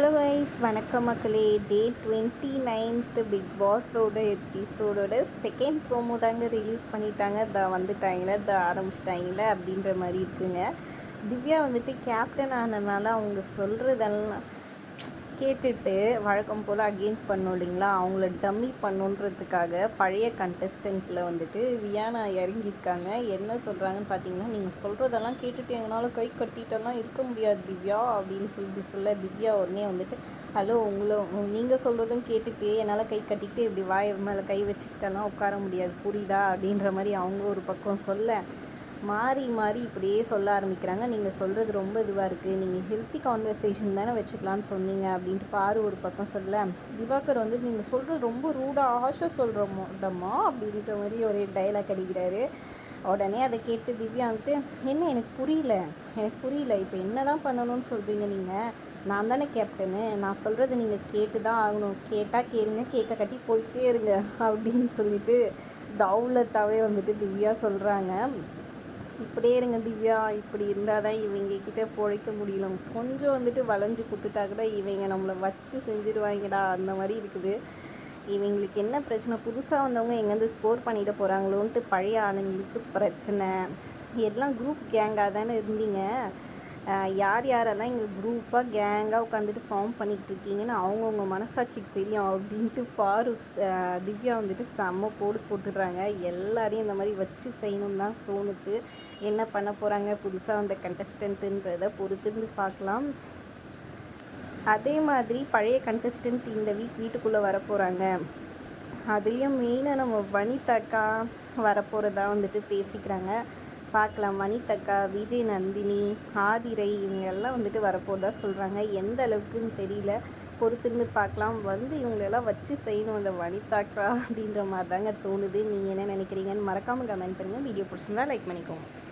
Hello wise வணக்கம் மக்களே. Day twenty ninth big பாஸோட எபிசோடோட செகண்ட் ப்ரோமோ தாங்க ரிலீஸ் பண்ணிட்டாங்க. த வந்துட்டாங்களே த ஆரம்பிச்சிட்டாங்களே அப்படின்ற மாதிரி இருக்குங்க. திவ்யா வந்துட்டு கேப்டன் ஆனதுனால அவங்க சொல்கிறதெல்லாம் கேட்டுட்டு வழக்கம் போல் அகெயின்ஸ்ட் பண்ணோம் இல்லைங்களா? அவங்கள டம்மி பண்ணுன்றதுக்காக பழைய கண்டஸ்டண்ட்டில் வந்துட்டு வியானா இறங்கியிருக்காங்க. என்ன சொல்கிறாங்கன்னு பார்த்தீங்கன்னா நீங்கள் சொல்கிறதெல்லாம் கேட்டுட்டு எங்களால் கை கட்டிட்டெல்லாம் இருக்க முடியாது திவ்யா அப்படின்னு சொல்லிட்டு சொல்ல திவ்யா உடனே வந்துட்டு ஹலோ உங்களை நீங்கள் சொல்கிறதும் கேட்டுட்டு என்னால் கை கட்டிக்கிட்டு இப்படி வாய் மேலே கை வச்சுக்கிட்டெல்லாம் உட்கார முடியாது. புரியுதா? அப்படின்ற மாதிரி அவங்க ஒரு பக்கம் சொல்ல மாறி மாறி இப்படியே சொல்ல ஆரம்பிக்கிறாங்க. நீங்கள் சொல்கிறது ரொம்ப இதுவாக இருக்குது நீங்கள் ஹெல்த்தி கான்வர்சேஷன் தானே வச்சுக்கலாம்னு சொன்னீங்க அப்படின்ட்டு பாரு ஒரு பக்கம் சொல்ல. திவாகர் வந்து நீங்கள் சொல்கிறது ரொம்ப ரூடாக ஆஷா சொல்கிறோமோடம்மா அப்படின்ற மாதிரி ஒரு டைலாக் அடிக்கிறாரு. உடனே அதை கேட்டு திவ்யா வந்துட்டு என்ன எனக்கு புரியல. எனக்கு புரியல. இப்போ என்ன தான் பண்ணணும்னு சொல்கிறீங்க நீங்கள் நான் தானே கேப்டனு நான் சொல்கிறது நீங்கள் கேட்டு தான் ஆகணும். கேட்டால் கேளுங்க. கேட்க கட்டி போயிட்டே இருங்க. அப்படின்னு சொல்லிட்டு தௌலத்தாவே வந்துட்டு திவ்யா சொல்கிறாங்க இப்படியே இருங்க திவ்யா இப்படி இருந்தால் தான் இவங்க கிட்ட பிழைக்க முடியல கொஞ்சம் வந்துட்டு வளைஞ்சு கொடுத்துட்டா கூட இவங்க நம்மளை வச்சு செஞ்சுடுவாங்கடா அந்த மாதிரி இருக்குது. இவங்களுக்கு என்ன பிரச்சனை? புதுசாக வந்தவங்க எங்கேருந்து ஸ்கோர் பண்ணிட்டு போகிறாங்களோன்ட்டு பழைய ஆளுங்களுக்கு பிரச்சனை. எல்லாம் குரூப் கேங்காக தானே இருந்தீங்க. யார் யாரெல்லாம் இங்கே குரூப்பாக கேங்காக உட்காந்துட்டு ஃபார்ம் பண்ணிகிட்டு இருக்கீங்கன்னு அவங்கவுங்க மனசாட்சிக்கு தெரியும் அப்படின்ட்டு பாரு திவ்யா வந்துட்டு செம்ம போடு போட்டுடுறாங்க. எல்லாரையும் இந்த மாதிரி வச்சு செய்யணும் தான் தோணுது. என்ன பண்ண போகிறாங்க புதுசாக வந்த கண்டஸ்டண்ட்டுன்றதை பொறுத்திருந்து பார்க்கலாம். அதே மாதிரி பழைய கண்டஸ்டன்ட் இந்த வீக் வீட்டுக்குள்ளே வர போகிறாங்க அதுலேயும் மெயினாக நம்ம வனிதாக்கா வரப்போகிறதா வந்துட்டு பேசிக்கிறாங்க. பார்க்கலாம். வனிதக்கா விஜய் நந்தினி ஆதிரை இவங்கெல்லாம் வந்துட்டு வரப்போதா சொல்கிறாங்க எந்த அளவுக்குன்னு தெரியல. பொறுத்திருந்து பார்க்கலாம். வந்து இவங்களெல்லாம் வச்சு செய்யணும். அந்த வனிதாக்கா அப்படின்ற மாதிரி தாங்க தோணுது. நீங்கள் என்ன நினைக்கிறீங்கன்னு மறக்காமல் கமெண்ட் பண்ணுங்கள் வீடியோ பிடிச்சிருந்தா லைக் பண்ணிக்கோங்க.